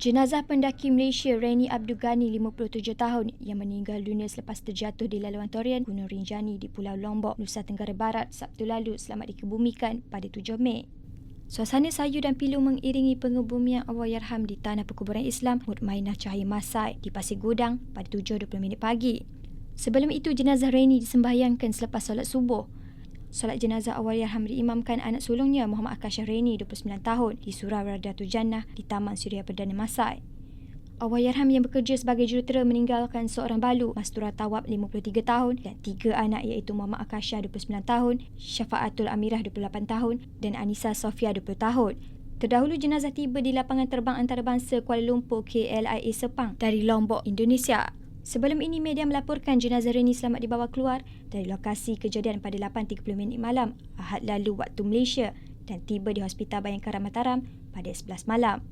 Jenazah pendaki Malaysia Reni Abdul Ghani 57 tahun yang meninggal dunia selepas terjatuh di laluan Torian Gunung Rinjani di Pulau Lombok, Nusa Tenggara Barat Sabtu lalu selamat dikebumikan pada 7 Mei. Suasana sayu dan pilu mengiringi pengebumian Allahyarham di Tanah Perkuburan Islam Mutmainah Cahaya Masai di Pasir Gudang pada 7.20 minit pagi. Sebelum itu, jenazah Reni disembahyangkan selepas solat subuh. Solat jenazah Allahyarham diimamkan anak sulungnya Muhammad Akashah Reni 29 tahun di Surau Radatul Jannah di Taman Suria Perdana Masai. Allahyarham yang bekerja sebagai jurutera meninggalkan seorang balu Mastura Tawab 53 tahun dan tiga anak iaitu Muhammad Akashah 29 tahun, Syafaatul Amirah 28 tahun dan Anissa Sofia 20 tahun. Terdahulu jenazah tiba di lapangan terbang antarabangsa Kuala Lumpur KLIA Sepang dari Lombok, Indonesia. Sebelum ini, media melaporkan jenazah Reni selamat dibawa keluar dari lokasi kejadian pada 8.30 minit malam Ahad lalu waktu Malaysia dan tiba di Hospital Bayangkara Mataram pada 11 malam.